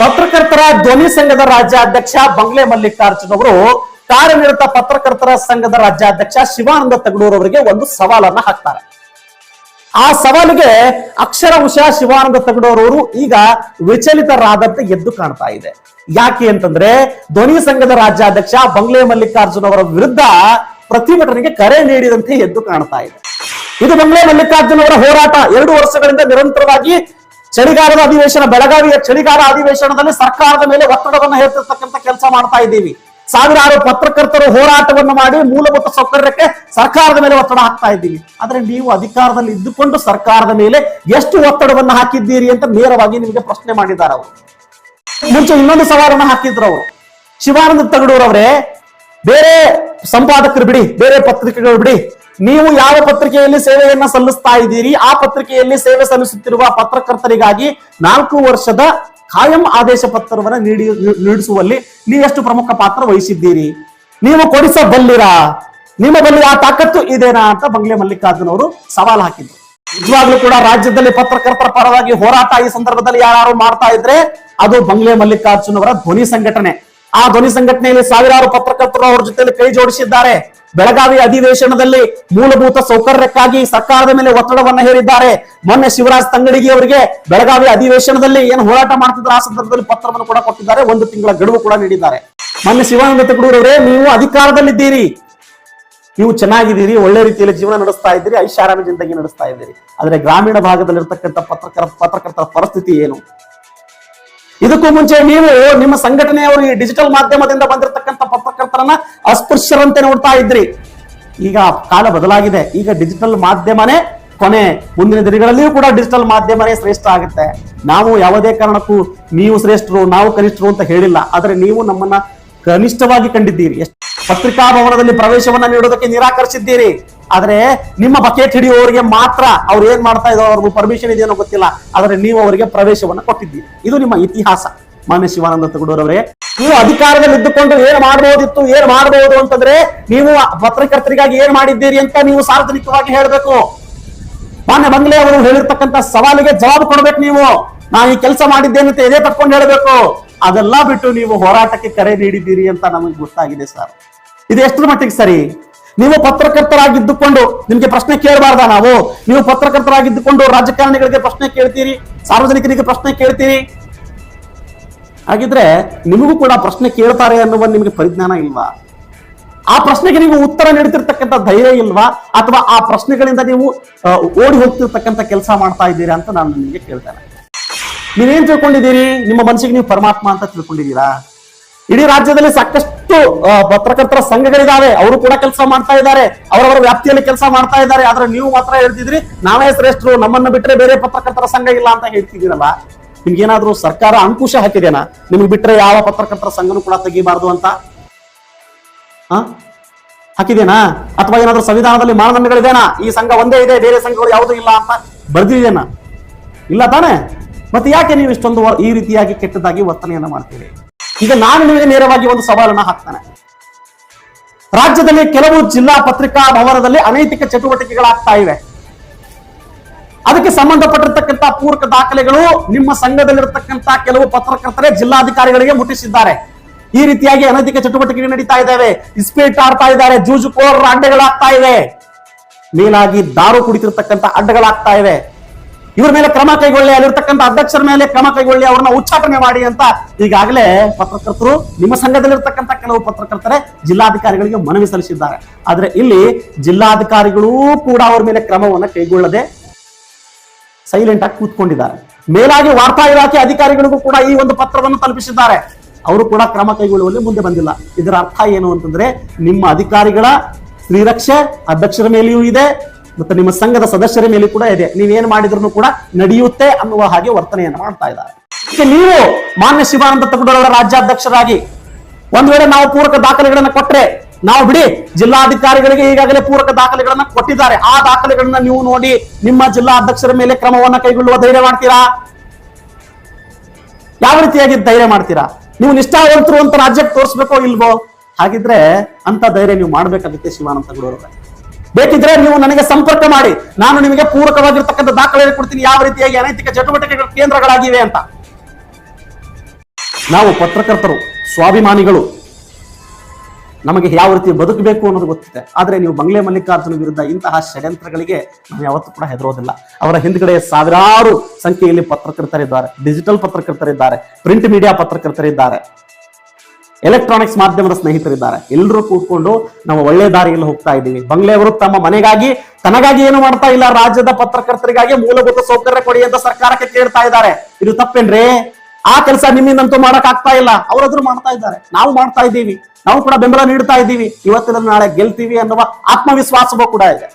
ಪತ್ರಕರ್ತರ ಧ್ವನಿ ಸಂಘದ ರಾಜ್ಯಾಧ್ಯಕ್ಷ ಬಂಗ್ಲೆ ಮಲ್ಲಿಕಾರ್ಜುನ್ ಅವರು ಕಾರ್ಯನಿರತ ಪತ್ರಕರ್ತರ ಸಂಘದ ರಾಜ್ಯಾಧ್ಯಕ್ಷ ಶಿವಾನಂದ ತಗಡೂರ್ ಅವರಿಗೆ ಒಂದು ಸವಾಲನ್ನ ಹಾಕ್ತಾರೆ. ಆ ಸವಾಲಿಗೆ ಅಕ್ಷರವಶ ಶಿವಾನಂದ ತಗಡೂರ್ ಅವರು ಈಗ ವಿಚಲಿತರಾದಂತೆ ಎದ್ದು ಕಾಣ್ತಾ ಇದೆ. ಯಾಕೆ ಅಂತಂದ್ರೆ ಧ್ವನಿ ಸಂಘದ ರಾಜ್ಯಾಧ್ಯಕ್ಷ ಬಂಗ್ಲೆ ಮಲ್ಲಿಕಾರ್ಜುನ್ ಅವರ ವಿರುದ್ಧ ಪ್ರತಿಭಟನೆಗೆ ಕರೆ ನೀಡಿದಂತೆ ಎದ್ದು ಕಾಣ್ತಾ ಇದೆ. ಇದು ಬಂಗ್ಲೆ ಮಲ್ಲಿಕಾರ್ಜುನ್ ಅವರ ಹೋರಾಟ. ಎರಡು ವರ್ಷಗಳಿಂದ ನಿರಂತರವಾಗಿ ಚಳಿಗಾಲದ ಅಧಿವೇಶನ, ಬೆಳಗಾವಿಯ ಚಳಿಗಾಲ ಅಧಿವೇಶನದಲ್ಲಿ ಸರ್ಕಾರದ ಮೇಲೆ ಒತ್ತಡವನ್ನು ಹೇರ್ತಿರ್ತಕ್ಕಂಥ ಕೆಲಸ ಮಾಡ್ತಾ ಇದ್ದೀವಿ. ಸಾವಿರಾರು ಪತ್ರಕರ್ತರು ಹೋರಾಟವನ್ನು ಮಾಡಿ ಮೂಲಭೂತ ಸೌಕರ್ಯಕ್ಕೆ ಸರ್ಕಾರದ ಮೇಲೆ ಒತ್ತಡ ಹಾಕ್ತಾ ಇದ್ದೀವಿ. ಆದ್ರೆ ನೀವು ಅಧಿಕಾರದಲ್ಲಿ ಇದ್ದುಕೊಂಡು ಸರ್ಕಾರದ ಮೇಲೆ ಎಷ್ಟು ಒತ್ತಡವನ್ನು ಹಾಕಿದ್ದೀರಿ ಅಂತ ನೇರವಾಗಿ ನಿಮಗೆ ಪ್ರಶ್ನೆ ಮಾಡಿದ್ದಾರೆ ಅವರು. ಮುಂಚೆ ಇನ್ನೊಂದು ಸವಾಲನ್ನು ಹಾಕಿದ್ರು ಅವರು. ಶಿವಾನಂದ ಅವರೇ, ಬೇರೆ ಸಂಪಾದಕರು ಬಿಡಿ, ಬೇರೆ ಪತ್ರಿಕೆಗಳು ಬಿಡಿ. ನೀವು ಯಾವ ಪತ್ರಿಕೆಯಲ್ಲಿ ಸೇವೆಯನ್ನ ಸಲ್ಲಿಸ್ತಾ ಇದ್ದೀರಿ, ಆ ಪತ್ರಿಕೆಯಲ್ಲಿ ಸೇವೆ ಸಲ್ಲಿಸುತ್ತಿರುವ ಪತ್ರಕರ್ತರಿಗಾಗಿ ನಾಲ್ಕು ವರ್ಷದ ಕಾಯಂ ಆದೇಶ ಪತ್ರವನ್ನು ನೀಡಿ, ನೀಡಿಸುವಲ್ಲಿ ಎಷ್ಟು ಪ್ರಮುಖ ಪಾತ್ರ ವಹಿಸಿದ್ದೀರಿ? ನೀವು ಕೊಡಿಸಬಲ್ಲಿರಾ ನಿಮ್ಮ ಬಳಿ ಆ ತಾಕತ್ತು ಇದೇನಾ ಅಂತ ಬಂಗ್ಲೆ ಮಲ್ಲಿಕಾರ್ಜುನ್ ಅವರು ಸವಾಲು ಹಾಕಿದ್ರು. ನಿಜವಾಗ್ಲೂ ಕೂಡ ರಾಜ್ಯದಲ್ಲಿ ಪತ್ರಕರ್ತರ ಪರವಾಗಿ ಹೋರಾಟ ಈ ಸಂದರ್ಭದಲ್ಲಿ ಯಾರು ಮಾಡ್ತಾ ಇದ್ರೆ ಅದು ಬಂಗ್ಲೆ ಮಲ್ಲಿಕಾರ್ಜುನ್ ಅವರ ಧ್ವನಿ ಸಂಘಟನೆ. ಆ ಧ್ವನಿ ಸಂಘಟನೆಯಲ್ಲಿ ಸಾವಿರಾರು ಪತ್ರಕರ್ತರು ಅವರ ಜೊತೆಯಲ್ಲಿ ಕೈ ಜೋಡಿಸಿದ್ದಾರೆ. ಬೆಳಗಾವಿ ಅಧಿವೇಶನದಲ್ಲಿ ಮೂಲಭೂತ ಸೌಕರ್ಯಕ್ಕಾಗಿ ಸರ್ಕಾರದ ಮೇಲೆ ಒತ್ತಡವನ್ನು ಹೇರಿದ್ದಾರೆ. ಮೊನ್ನೆ ಶಿವರಾಜ್ ತಂಗಡಿಗಿ ಅವರಿಗೆ ಬೆಳಗಾವಿ ಅಧಿವೇಶನದಲ್ಲಿ ಏನು ಹೋರಾಟ ಮಾಡ್ತಿದ್ರು ಆ ಸಂದರ್ಭದಲ್ಲಿ ಪತ್ರವನ್ನು ಕೂಡ ಕೊಟ್ಟಿದ್ದಾರೆ. ಒಂದು ತಿಂಗಳ ಗಡುವು ಕೂಡ ನೀಡಿದ್ದಾರೆ. ಮೊನ್ನೆ ಶಿವಾನಂದ ತಗಡೂರವರೇ, ನೀವು ಅಧಿಕಾರದಲ್ಲಿದ್ದೀರಿ. ನೀವು ಚೆನ್ನಾಗಿದ್ದೀರಿ, ಒಳ್ಳೆ ರೀತಿಯಲ್ಲಿ ಜೀವನ ನಡೆಸ್ತಾ ಇದ್ದೀರಿ, ಐಷಾರಾಮಿ ಜಿಂದಗಿ ನಡೆಸ್ತಾ ಇದ್ದೀರಿ. ಆದರೆ ಗ್ರಾಮೀಣ ಭಾಗದಲ್ಲಿರ್ತಕ್ಕಂಥ ಪತ್ರಕರ್ತ ಪತ್ರಕರ್ತರ ಪರಿಸ್ಥಿತಿ ಏನು? ಇದಕ್ಕೂ ಮುಂಚೆ ನೀವು ನಿಮ್ಮ ಸಂಘಟನೆಯವರು ಈ ಡಿಜಿಟಲ್ ಮಾಧ್ಯಮದಿಂದ ಬಂದಿರತಕ್ಕಂಥ ಪತ್ರಕರ್ತರನ್ನ ಅಸ್ಪೃಶ್ಯರಂತೆ ನೋಡ್ತಾ ಇದ್ರಿ. ಈಗ ಕಾಲ ಬದಲಾಗಿದೆ. ಈಗ ಡಿಜಿಟಲ್ ಮಾಧ್ಯಮನೇ ಕೊನೆ. ಮುಂದಿನ ದಿನಗಳಲ್ಲಿಯೂ ಕೂಡ ಡಿಜಿಟಲ್ ಮಾಧ್ಯಮನೇ ಶ್ರೇಷ್ಠ ಆಗುತ್ತೆ. ನಾವು ಯಾವುದೇ ಕಾರಣಕ್ಕೂ ನೀವು ಶ್ರೇಷ್ಠರು, ನಾವು ಕನಿಷ್ಠರು ಅಂತ ಹೇಳಿಲ್ಲ. ಆದರೆ ನೀವು ನಮ್ಮನ್ನ ಕನಿಷ್ಠವಾಗಿ ಕಂಡಿದ್ದೀರಿ. ಪತ್ರಿಕಾ ಭವನದಲ್ಲಿ ಪ್ರವೇಶವನ್ನ ನೀಡೋದಕ್ಕೆ ನಿರಾಕರಿಸಿದ್ದೀರಿ. ಆದ್ರೆ ನಿಮ್ಮ ಬಕೆಟ್ ಹಿಡಿಯುವವರಿಗೆ ಮಾತ್ರ ಅವ್ರು ಏನ್ ಮಾಡ್ತಾ ಇದ್ದಾರೆ ಅವ್ರಿಗೂ ಪರ್ಮಿಷನ್ ಇದೆಯೋ ಗೊತ್ತಿಲ್ಲ. ಆದ್ರೆ ನೀವು ಅವರಿಗೆ ಪ್ರವೇಶವನ್ನ ಕೊಟ್ಟಿದ್ದೀರಿ. ಇದು ನಿಮ್ಮ ಇತಿಹಾಸ. ಮಾನ್ಯ ಶಿವಾನಂದ ತಗಡೂರವರೇ ನೀವು ಅಧಿಕಾರದಲ್ಲಿ ಇದ್ದುಕೊಂಡು ಏನ್ ಮಾಡಬಹುದಿತ್ತು ಏನ್ ಮಾಡಬಹುದು ಅಂತಂದ್ರೆ ನೀವು ಪತ್ರಕರ್ತರಿಗಾಗಿ ಏನ್ ಮಾಡಿದ್ದೀರಿ ಅಂತ ನೀವು ಸಾರ್ವಜನಿಕವಾಗಿ ಹೇಳಬೇಕು. ಮಾನ್ಯ ಬಂಗ್ಲೆ ಅವರು ಹೇಳಿರ್ತಕ್ಕಂತ ಸವಾಲಿಗೆ ಜವಾಬು ಕೊಡ್ಬೇಕು ನೀವು. ನಾನು ಈ ಕೆಲಸ ಮಾಡಿದ್ದೇನೆ ಅಂತ ಎದೆ ತಕ್ಕೊಂಡು ಹೇಳಬೇಕು. ಅದೆಲ್ಲ ಬಿಟ್ಟು ನೀವು ಹೋರಾಟಕ್ಕೆ ಕರೆ ನೀಡಿದ್ದೀರಿ ಅಂತ ನಮಗೆ ಗೊತ್ತಾಗಿದೆ ಸರ್. ಇದು ಎಷ್ಟರ ಮಟ್ಟಿಗೆ ಸರಿ? ನೀವು ಪತ್ರಕರ್ತರಾಗಿದ್ದುಕೊಂಡು ನಿಮ್ಗೆ ಪ್ರಶ್ನೆ ಕೇಳಬಾರ್ದ ನಾವು? ನೀವು ಪತ್ರಕರ್ತರಾಗಿದ್ದುಕೊಂಡು ರಾಜಕಾರಣಿಗಳಿಗೆ ಪ್ರಶ್ನೆ ಕೇಳ್ತೀರಿ, ಸಾರ್ವಜನಿಕರಿಗೆ ಪ್ರಶ್ನೆ ಕೇಳ್ತೀರಿ? ಹಾಗಿದ್ರೆ ನಿಮಗೂ ಕೂಡ ಪ್ರಶ್ನೆ ಕೇಳ್ತಾರೆ ಅನ್ನುವ ನಿಮಗೆ ಪರಿಜ್ಞಾನ ಇಲ್ವಾ? ಆ ಪ್ರಶ್ನೆಗೆ ನೀವು ಉತ್ತರ ನೀಡುತ್ತಿರ್ತಕ್ಕಂಥ ಧೈರ್ಯ ಇಲ್ವಾ? ಅಥವಾ ಆ ಪ್ರಶ್ನೆಗಳಿಂದ ನೀವು ಓಡಿ ಹೋಗ್ತಿರ್ತಕ್ಕಂಥ ಕೆಲಸ ಮಾಡ್ತಾ ಇದ್ದೀರಾ ಅಂತ ನಾನು ನಿಮಗೆ ಕೇಳ್ತೇನೆ. ನೀವೇನ್ ತಿಳ್ಕೊಂಡಿದ್ದೀರಿ? ನಿಮ್ಮ ಮನಸ್ಸಿಗೆ ನೀವು ಪರಮಾತ್ಮ ಅಂತ ತಿಳ್ಕೊಂಡಿದ್ದೀರಾ? ಇಡೀ ರಾಜ್ಯದಲ್ಲಿ ಸಾಕಷ್ಟು ಪತ್ರಕರ್ತರ ಸಂಘಗಳಿದಾವೆ. ಅವರು ಕೂಡ ಕೆಲಸ ಮಾಡ್ತಾ ಇದ್ದಾರೆ. ಅವರವರ ವ್ಯಾಪ್ತಿಯಲ್ಲಿ ಕೆಲಸ ಮಾಡ್ತಾ ಇದ್ದಾರೆ. ಆದ್ರೆ ನೀವು ಮಾತ್ರ ಹೇಳ್ತಿದ್ರಿ, ನಾವೇ ಶ್ರೇಷ್ಠರು, ನಮ್ಮನ್ನ ಬಿಟ್ಟರೆ ಬೇರೆ ಪತ್ರಕರ್ತರ ಸಂಘ ಇಲ್ಲ ಅಂತ ಹೇಳ್ತಿದ್ದೀರಲ್ಲ? ನಿಮ್ಗೇನಾದ್ರೂ ಸರ್ಕಾರ ಅಂಕುಶ ಹಾಕಿದೇನಾ? ನಿಮ್ಗೆ ಬಿಟ್ಟರೆ ಯಾವ ಪತ್ರಕರ್ತರ ಸಂಘನೂ ಕೂಡ ತೆಗಿಬಾರ್ದು ಅಂತ? ಹಾಕಿದೇನಾ? ಅಥವಾ ಏನಾದ್ರೂ ಸಂವಿಧಾನದಲ್ಲಿ ಮಾನದಂಡಗಳಿದೇನಾ? ಈ ಸಂಘ ಒಂದೇ ಇದೆ, ಬೇರೆ ಸಂಘಗಳು ಯಾವುದೂ ಇಲ್ಲ ಅಂತ ಬರ್ದಿದೇನಾ ಇಲ್ಲ ತಾನೇ? ಮತ್ತೆ ಯಾಕೆ ನೀವು ಇಷ್ಟೊಂದು ಈ ರೀತಿಯಾಗಿ ಕೆಟ್ಟದಾಗಿ ವರ್ತನೆಯನ್ನು ಮಾಡ್ತೀರಿ? ಈಗ ನಾನು ನಿಮಗೆ ನೇರವಾಗಿ ಒಂದು ಸವಾಲನ್ನ ಹಾಕ್ತಾನೆ. ರಾಜ್ಯದಲ್ಲಿ ಕೆಲವು ಜಿಲ್ಲಾ ಪತ್ರಿಕಾ ಭವನದಲ್ಲಿ ಅನೈತಿಕ ಚಟುವಟಿಕೆಗಳಾಗ್ತಾ ಇವೆ. ಅದಕ್ಕೆ ಸಂಬಂಧಪಟ್ಟಿರ್ತಕ್ಕಂಥ ಪೂರಕ ದಾಖಲೆಗಳು ನಿಮ್ಮ ಸಂಘದಲ್ಲಿರತಕ್ಕಂಥ ಕೆಲವು ಪತ್ರಕರ್ತರೇ ಜಿಲ್ಲಾಧಿಕಾರಿಗಳಿಗೆ ಮುಟ್ಟಿಸಿದ್ದಾರೆ. ಈ ರೀತಿಯಾಗಿ ಅನೈತಿಕ ಚಟುವಟಿಕೆಗಳು ನಡೀತಾ ಇದ್ದಾವೆ. ಇಸ್ಪೇಟ್ ಆಡ್ತಾ ಇದ್ದಾರೆ. ಜೂಜುಕೋರರ ಅಡ್ಡೆಗಳಾಗ್ತಾ ಇವೆ. ಮೇಲಾಗಿ ದಾರು ಕುಡಿತಿರ್ತಕ್ಕಂಥ ಅಡ್ಡಗಳಾಗ್ತಾ ಇವೆ. ಇವ್ರ ಮೇಲೆ ಕ್ರಮ ಕೈಗೊಳ್ಳಿ, ಅಲ್ಲಿರ್ತಕ್ಕಂಥ ಅಧ್ಯಕ್ಷರ ಮೇಲೆ ಕ್ರಮ ಕೈಗೊಳ್ಳಿ, ಅವ್ರನ್ನ ಉಚ್ಚಾಟನೆ ಮಾಡಿ ಅಂತ ಈಗಾಗಲೇ ಪತ್ರಕರ್ತರು, ನಿಮ್ಮ ಸಂಘದಲ್ಲಿರ್ತಕ್ಕಂಥ ಕೆಲವು ಪತ್ರಕರ್ತರೇ ಜಿಲ್ಲಾಧಿಕಾರಿಗಳಿಗೆ ಮನವಿ ಸಲ್ಲಿಸಿದ್ದಾರೆ. ಆದ್ರೆ ಇಲ್ಲಿ ಜಿಲ್ಲಾಧಿಕಾರಿಗಳೂ ಕೂಡ ಅವ್ರ ಮೇಲೆ ಕ್ರಮವನ್ನ ಕೈಗೊಳ್ಳದೆ ಸೈಲೆಂಟ್ ಆಗಿ ಕೂತ್ಕೊಂಡಿದ್ದಾರೆ. ಮೇಲಾಗಿ ವಾರ್ತಾ ಇಲಾಖೆ ಅಧಿಕಾರಿಗಳಿಗೂ ಕೂಡ ಈ ಒಂದು ಪತ್ರವನ್ನು ತಲುಪಿಸಿದ್ದಾರೆ. ಅವರು ಕೂಡ ಕ್ರಮ ಕೈಗೊಳ್ಳುವಲ್ಲಿ ಮುಂದೆ ಬಂದಿಲ್ಲ. ಇದರ ಅರ್ಥ ಏನು ಅಂತಂದ್ರೆ, ನಿಮ್ಮ ಅಧಿಕಾರಿಗಳ ಸ್ತ್ರೀರಕ್ಷೆ ಅಧ್ಯಕ್ಷರ ಮೇಲೆಯೂ ಇದೆ ಮತ್ತೆ ನಿಮ್ಮ ಸಂಘದ ಸದಸ್ಯರ ಮೇಲೆ ಕೂಡ ಇದೆ. ನೀವೇನ್ ಮಾಡಿದ್ರು ಕೂಡ ನಡೆಯುತ್ತೆ ಅನ್ನುವ ಹಾಗೆ ವರ್ತನೆಯನ್ನು ಮಾಡ್ತಾ ಇದ್ದಾರೆ. ನೀವು ಮಾನ್ಯ ಶಿವಾನಂದ ತಗೊಂಡವರ ರಾಜ್ಯಾಧ್ಯಕ್ಷರಾಗಿ ಒಂದ್ ವೇಳೆ ನಾವು ಪೂರಕ ದಾಖಲೆಗಳನ್ನ ಕೊಟ್ಟರೆ ನಾವು ಬಿಡಿ, ಜಿಲ್ಲಾಧಿಕಾರಿಗಳಿಗೆ ಈಗಾಗಲೇ ಪೂರಕ ದಾಖಲೆಗಳನ್ನ ಕೊಟ್ಟಿದ್ದಾರೆ. ಆ ದಾಖಲೆಗಳನ್ನ ನೀವು ನೋಡಿ ನಿಮ್ಮ ಜಿಲ್ಲಾ ಅಧ್ಯಕ್ಷರ ಮೇಲೆ ಕ್ರಮವನ್ನ ಕೈಗೊಳ್ಳುವ ಧೈರ್ಯ ಮಾಡ್ತೀರಾ? ಯಾವ ರೀತಿಯಾಗಿ ಧೈರ್ಯ ಮಾಡ್ತೀರಾ? ನೀವು ನಿಷ್ಠಾವಂತರು ಅಂತ ರಾಜ್ಯಕ್ಕೆ ತೋರಿಸ್ಬೇಕೋ ಇಲ್ವೋ? ಹಾಗಿದ್ರೆ ಅಂತ ಧೈರ್ಯ ನೀವು ಮಾಡ್ಬೇಕಾಗುತ್ತೆ ಶಿವಾನಂದ ಗುಡೋರವರೇ ಬೇಕಿದ್ರೆ ನೀವು ನನಗೆ ಸಂಪರ್ಕ ಮಾಡಿ. ನಾನು ನಿಮಗೆ ಪೂರಕವಾಗಿರ್ತಕ್ಕಂಥ ದಾಖಲೆ ಕೊಡ್ತೀನಿ. ಯಾವ ರೀತಿಯಾಗಿ ಅನೈತಿಕ ಚಟುವಟಿಕೆಗಳ ಕೇಂದ್ರಗಳಾಗಿವೆ ಅಂತ. ನಾವು ಪತ್ರಕರ್ತರು, ಸ್ವಾಭಿಮಾನಿಗಳು, ನಮಗೆ ಯಾವ ರೀತಿ ಬದುಕಬೇಕು ಅನ್ನೋದು ಗೊತ್ತಿದೆ. ಆದರೆ ನೀವು ಬಂಗ್ಲೆ ಮಲ್ಲಿಕಾರ್ಜುನ ವಿರುದ್ಧ ಇಂತಹ ಷಡ್ಯಂತ್ರಗಳಿಗೆ ನಾವು ಯಾವತ್ತೂ ಕೂಡ ಹೆದರೋದಿಲ್ಲ. ಅವರ ಹಿಂದ್ಗಡೆ ಸಾವಿರಾರು ಸಂಖ್ಯೆಯಲ್ಲಿ ಪತ್ರಕರ್ತರಿದ್ದಾರೆ. ಡಿಜಿಟಲ್ ಪತ್ರಕರ್ತರಿದ್ದಾರೆ. ಪ್ರಿಂಟ್ ಮೀಡಿಯಾ ಪತ್ರಕರ್ತರಿದ್ದಾರೆ. ಎಲೆಕ್ಟ್ರಾನಿಕ್ಸ್ ಮಾಧ್ಯಮದ ಸ್ನೇಹಿತರಿದ್ದಾರೆ. ಎಲ್ಲರೂ ಕೂತ್ಕೊಂಡು ನಾವು ಒಳ್ಳೆ ದಾರಿಯಲ್ಲಿ ಹೋಗ್ತಾ ಇದ್ದೀವಿ. ಬಂಗ್ಲೆಯವರು ತಮ್ಮ ಮನೆಗಾಗಿ, ತನಗಾಗಿ ಏನು ಮಾಡ್ತಾ ಇಲ್ಲ? ರಾಜ್ಯದ ಪತ್ರಕರ್ತರಿಗಾಗಿ ಮೂಲಭೂತ ಸೌಕರ್ಯ ಕೊಡಿ ಅಂತ ಸರ್ಕಾರಕ್ಕೆ ಕೇಳ್ತಾ ಇದ್ದಾರೆ. ಇದು ತಪ್ಪೇನ್ರಿ? ಆ ಕೆಲಸ ನಿಮ್ಮಿಂದಂತೂ ಮಾಡಕ್ ಆಗ್ತಾ ಇಲ್ಲ. ಅವರಾದ್ರೂ ಮಾಡ್ತಾ ಇದ್ದಾರೆ. ನಾವು ಮಾಡ್ತಾ ಇದ್ದೀವಿ. ನಾವು ಕೂಡ ಬೆಂಬಲ ನೀಡ್ತಾ ಇದ್ದೀವಿ. ಇವತ್ತಿನ ನಾಳೆ ಗೆಲ್ತೀವಿ ಅನ್ನುವ ಆತ್ಮವಿಶ್ವಾಸವೂ ಕೂಡ ಇದೆ.